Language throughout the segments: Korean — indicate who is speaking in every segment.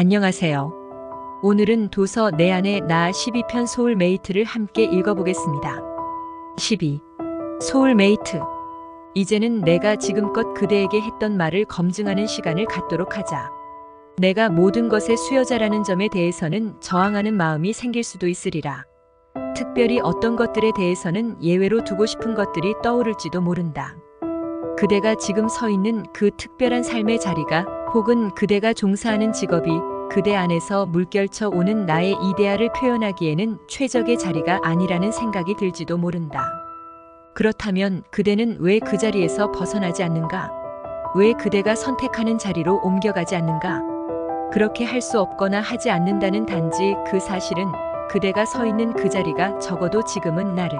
Speaker 1: 안녕하세요. 오늘은 도서 내 안의 나 12편 소울메이트를 함께 읽어보겠습니다. 12. 소울메이트. 이제는 내가 지금껏 그대에게 했던 말을 검증하는 시간을 갖도록 하자. 내가 모든 것의 수여자라는 점에 대해서는 저항하는 마음이 생길 수도 있으리라. 특별히 어떤 것들에 대해서는 예외로 두고 싶은 것들이 떠오를지도 모른다. 그대가 지금 서 있는 그 특별한 삶의 자리가 혹은 그대가 종사하는 직업이 그대 안에서 물결쳐 오는 나의 이데아를 표현하기에는 최적의 자리가 아니라는 생각이 들지도 모른다. 그렇다면 그대는 왜 그 자리에서 벗어나지 않는가? 왜 그대가 선택하는 자리로 옮겨가지 않는가? 그렇게 할 수 없거나 하지 않는다는 단지 그 사실은 그대가 서 있는 그 자리가 적어도 지금은 나를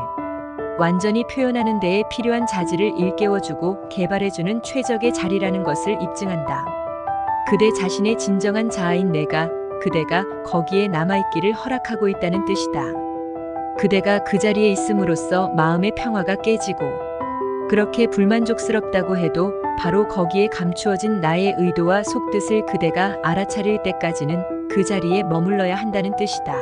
Speaker 1: 완전히 표현하는 데에 필요한 자질을 일깨워주고 개발해주는 최적의 자리라는 것을 입증한다. 그대 자신의 진정한 자아인 내가 그대가 거기에 남아있기를 허락하고 있다는 뜻이다. 그대가 그 자리에 있음으로써 마음의 평화가 깨지고 그렇게 불만족스럽다고 해도 바로 거기에 감추어진 나의 의도와 속뜻을 그대가 알아차릴 때까지는 그 자리에 머물러야 한다는 뜻이다.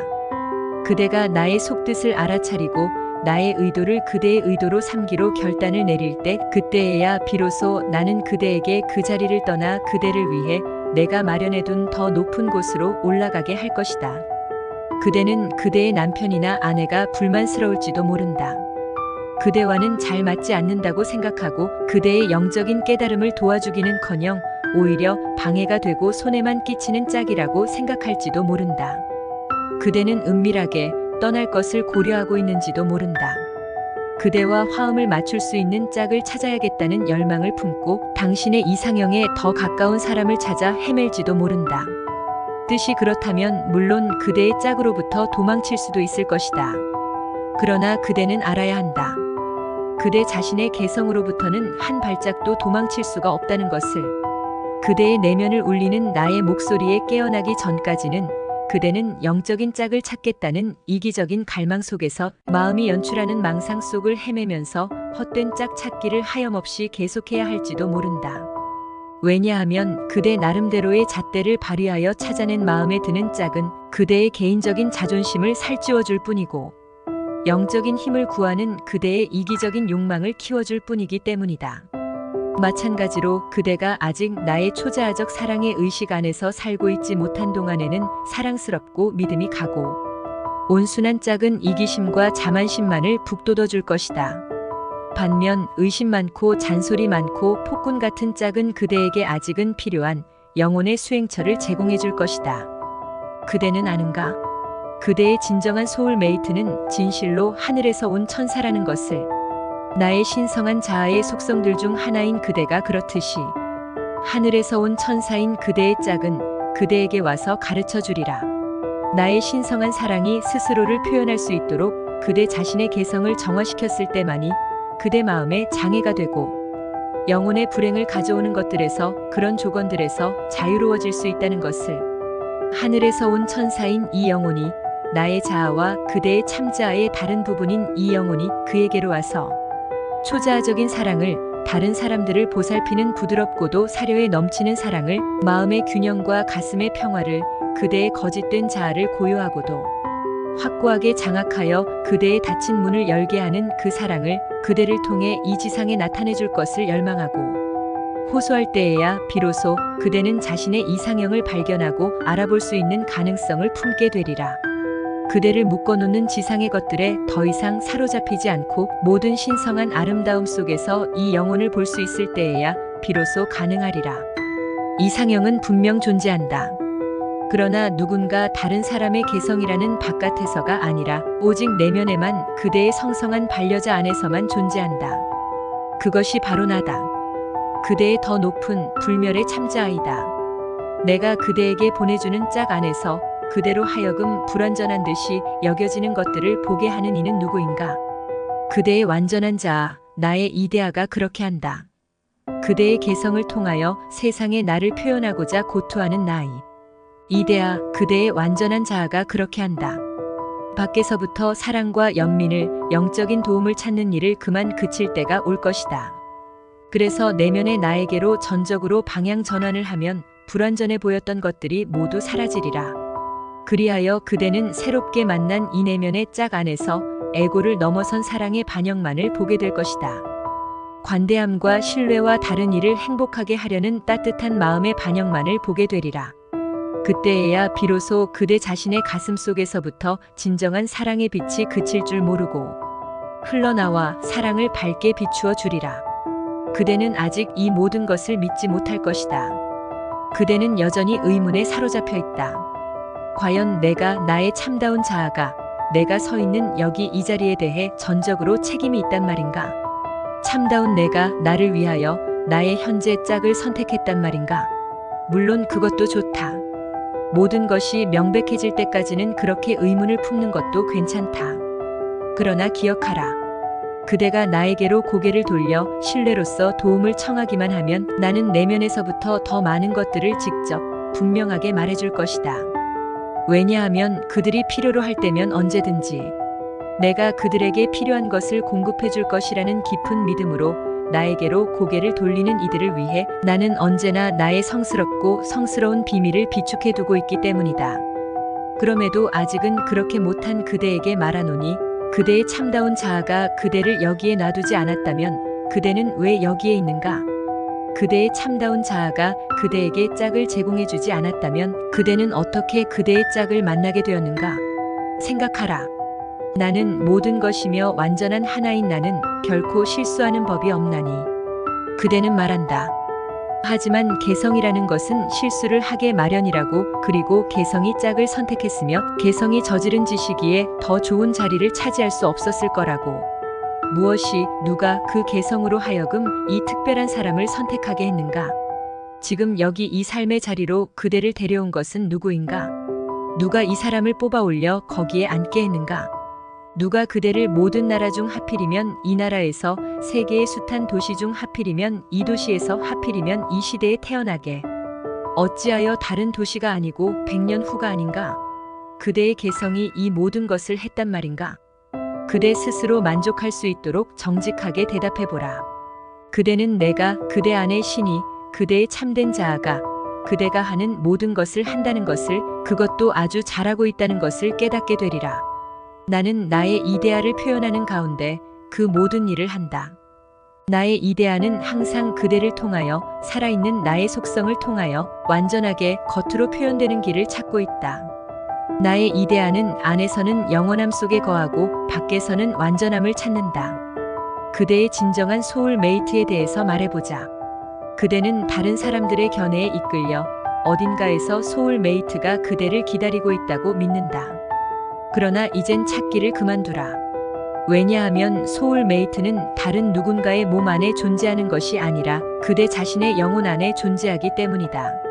Speaker 1: 그대가 나의 속뜻을 알아차리고 나의 의도를 그대의 의도로 삼기로 결단을 내릴 때 그때에야 비로소 나는 그대에게 그 자리를 떠나 그대를 위해 내가 마련해둔 더 높은 곳으로 올라가게 할 것이다. 그대는 그대의 남편이나 아내가 불만스러울지도 모른다. 그대와는 잘 맞지 않는다고 생각하고 그대의 영적인 깨달음을 도와주기는 커녕 오히려 방해가 되고 손해만 끼치는 짝이라고 생각할지도 모른다. 그대는 은밀하게 떠날 것을 고려하고 있는지도 모른다. 그대와 화음을 맞출 수 있는 짝을 찾아야겠다는 열망을 품고 당신의 이상형에 더 가까운 사람을 찾아 헤맬지도 모른다. 뜻이 그렇다면 물론 그대의 짝으로부터 도망칠 수도 있을 것이다. 그러나 그대는 알아야 한다. 그대 자신의 개성으로부터는 한 발짝도 도망칠 수가 없다는 것을. 그대의 내면을 울리는 나의 목소리에 깨어나기 전까지는 그대는 영적인 짝을 찾겠다는 이기적인 갈망 속에서 마음이 연출하는 망상 속을 헤매면서 헛된 짝 찾기를 하염없이 계속해야 할지도 모른다. 왜냐하면 그대 나름대로의 잣대를 발휘하여 찾아낸 마음에 드는 짝은 그대의 개인적인 자존심을 살찌워 줄 뿐이고 영적인 힘을 구하는 그대의 이기적인 욕망을 키워줄 뿐이기 때문이다. 마찬가지로 그대가 아직 나의 초자아적 사랑의 의식 안에서 살고 있지 못한 동안에는 사랑스럽고 믿음이 가고 온순한 짝은 이기심과 자만심만을 북돋워 줄 것이다. 반면 의심 많고 잔소리 많고 폭군 같은 짝은 그대에게 아직은 필요한 영혼의 수행처를 제공해 줄 것이다. 그대는 아는가? 그대의 진정한 소울 메이트는 진실로 하늘에서 온 천사라는 것을 나의 신성한 자아의 속성들 중 하나인 그대가 그렇듯이 하늘에서 온 천사인 그대의 짝은 그대에게 와서 가르쳐 주리라. 나의 신성한 사랑이 스스로를 표현할 수 있도록 그대 자신의 개성을 정화시켰을 때만이 그대 마음에 장애가 되고 영혼의 불행을 가져오는 것들에서 그런 조건들에서 자유로워질 수 있다는 것을 하늘에서 온 천사인 이 영혼이 나의 자아와 그대의 참자아의 다른 부분인 이 영혼이 그에게로 와서 초자아적인 사랑을 다른 사람들을 보살피는 부드럽고도 사려에 넘치는 사랑을 마음의 균형과 가슴의 평화를 그대의 거짓된 자아를 고요하고도 확고하게 장악하여 그대의 닫힌 문을 열게 하는 그 사랑을 그대를 통해 이 지상에 나타내 줄 것을 열망하고 호소할 때에야 비로소 그대는 자신의 이상형을 발견하고 알아볼 수 있는 가능성을 품게 되리라. 그대를 묶어놓는 지상의 것들에 더 이상 사로잡히지 않고 모든 신성한 아름다움 속에서 이 영혼을 볼 수 있을 때에야 비로소 가능하리라. 이상형은 분명 존재한다. 그러나 누군가 다른 사람의 개성이라는 바깥에서가 아니라 오직 내면에만 그대의 성성한 반려자 안에서만 존재한다. 그것이 바로 나다. 그대의 더 높은 불멸의 참자아이다. 내가 그대에게 보내주는 짝 안에서 그대로 하여금 불완전한 듯이 여겨지는 것들을 보게 하는 이는 누구인가? 그대의 완전한 자아, 나의 이데아가 그렇게 한다. 그대의 개성을 통하여 세상에 나를 표현하고자 고투하는 나이. 이데아, 그대의 완전한 자아가 그렇게 한다. 밖에서부터 사랑과 연민을, 영적인 도움을 찾는 일을 그만 그칠 때가 올 것이다. 그래서 내면의 나에게로 전적으로 방향 전환을 하면 불완전해 보였던 것들이 모두 사라지리라. 그리하여 그대는 새롭게 만난 이 내면의 짝 안에서 애고를 넘어선 사랑의 반영만을 보게 될 것이다. 관대함과 신뢰와 다른 이를 행복하게 하려는 따뜻한 마음의 반영만을 보게 되리라. 그때에야 비로소 그대 자신의 가슴 속에서부터 진정한 사랑의 빛이 그칠 줄 모르고 흘러나와 사랑을 밝게 비추어 주리라. 그대는 아직 이 모든 것을 믿지 못할 것이다. 그대는 여전히 의문에 사로잡혀 있다. 과연 내가 나의 참다운 자아가 내가 서 있는 여기 이 자리에 대해 전적으로 책임이 있단 말인가? 참다운 내가 나를 위하여 나의 현재 짝을 선택했단 말인가? 물론 그것도 좋다. 모든 것이 명백해질 때까지는 그렇게 의문을 품는 것도 괜찮다. 그러나 기억하라. 그대가 나에게로 고개를 돌려 신뢰로서 도움을 청하기만 하면 나는 내면에서부터 더 많은 것들을 직접 분명하게 말해줄 것이다. 왜냐하면 그들이 필요로 할 때면 언제든지 내가 그들에게 필요한 것을 공급해 줄 것이라는 깊은 믿음으로 나에게로 고개를 돌리는 이들을 위해 나는 언제나 나의 성스럽고 성스러운 비밀을 비축해 두고 있기 때문이다. 그럼에도 아직은 그렇게 못한 그대에게 말하노니 그대의 참다운 자아가 그대를 여기에 놔두지 않았다면 그대는 왜 여기에 있는가? 그대의 참다운 자아가 그대에게 짝을 제공해 주지 않았다면 그대는 어떻게 그대의 짝을 만나게 되었는가? 생각하라. 나는 모든 것이며 완전한 하나인 나는 결코 실수하는 법이 없나니. 그대는 말한다. 하지만 개성이라는 것은 실수를 하게 마련이라고 그리고 개성이 짝을 선택했으며 개성이 저지른 짓이기에 더 좋은 자리를 차지할 수 없었을 거라고. 무엇이 누가 그 개성으로 하여금 이 특별한 사람을 선택하게 했는가? 지금 여기 이 삶의 자리로 그대를 데려온 것은 누구인가? 누가 이 사람을 뽑아 올려 거기에 앉게 했는가? 누가 그대를 모든 나라 중 하필이면 이 나라에서 세계의 숱한 도시 중 하필이면 이 도시에서 하필이면 이 시대에 태어나게 어찌하여 다른 도시가 아니고 백년 후가 아닌가? 그대의 개성이 이 모든 것을 했단 말인가? 그대 스스로 만족할 수 있도록 정직하게 대답해보라. 그대는 내가 그대 안의 신이 그대의 참된 자아가 그대가 하는 모든 것을 한다는 것을 그것도 아주 잘하고 있다는 것을 깨닫게 되리라. 나는 나의 이데아를 표현하는 가운데 그 모든 일을 한다. 나의 이데아는 항상 그대를 통하여 살아있는 나의 속성을 통하여 완전하게 겉으로 표현되는 길을 찾고 있다. 나의 이데아는 안에서는 영원함 속에 거하고 밖에서는 완전함을 찾는다. 그대의 진정한 소울메이트에 대해서 말해보자. 그대는 다른 사람들의 견해에 이끌려 어딘가에서 소울메이트가 그대를 기다리고 있다고 믿는다. 그러나 이젠 찾기를 그만두라. 왜냐하면 소울메이트는 다른 누군가의 몸 안에 존재하는 것이 아니라 그대 자신의 영혼 안에 존재하기 때문이다.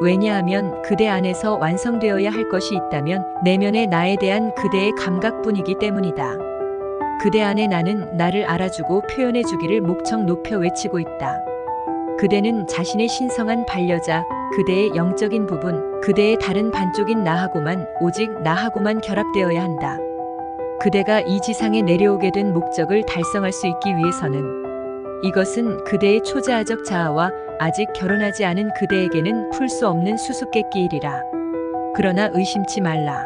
Speaker 1: 왜냐하면 그대 안에서 완성되어야 할 것이 있다면 내면의 나에 대한 그대의 감각뿐이기 때문이다. 그대 안에 나는 나를 알아주고 표현해 주기를 목청 높여 외치고 있다. 그대는 자신의 신성한 반려자, 그대의 영적인 부분, 그대의 다른 반쪽인 나하고만 오직 나하고만 결합되어야 한다. 그대가 이 지상에 내려오게 된 목적을 달성할 수 있기 위해서는 이것은 그대의 초자아적 자아와 아직 결혼하지 않은 그대에게는 풀 수 없는 수수께끼이리라. 그러나 의심치 말라.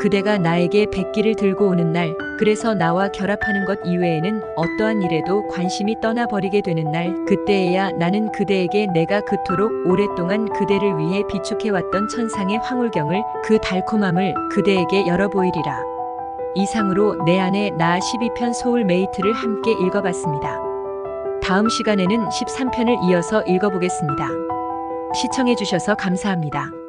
Speaker 1: 그대가 나에게 백기를 들고 오는 날, 그래서 나와 결합하는 것 이외에는 어떠한 일에도 관심이 떠나버리게 되는 날, 그때에야 나는 그대에게 내가 그토록 오랫동안 그대를 위해 비축해왔던 천상의 황홀경을 그 달콤함을 그대에게 열어보이리라. 이상으로 내 안에 나 12편 소울 메이트를 함께 읽어봤습니다. 다음 시간에는 13편을 이어서 읽어보겠습니다. 시청해주셔서 감사합니다.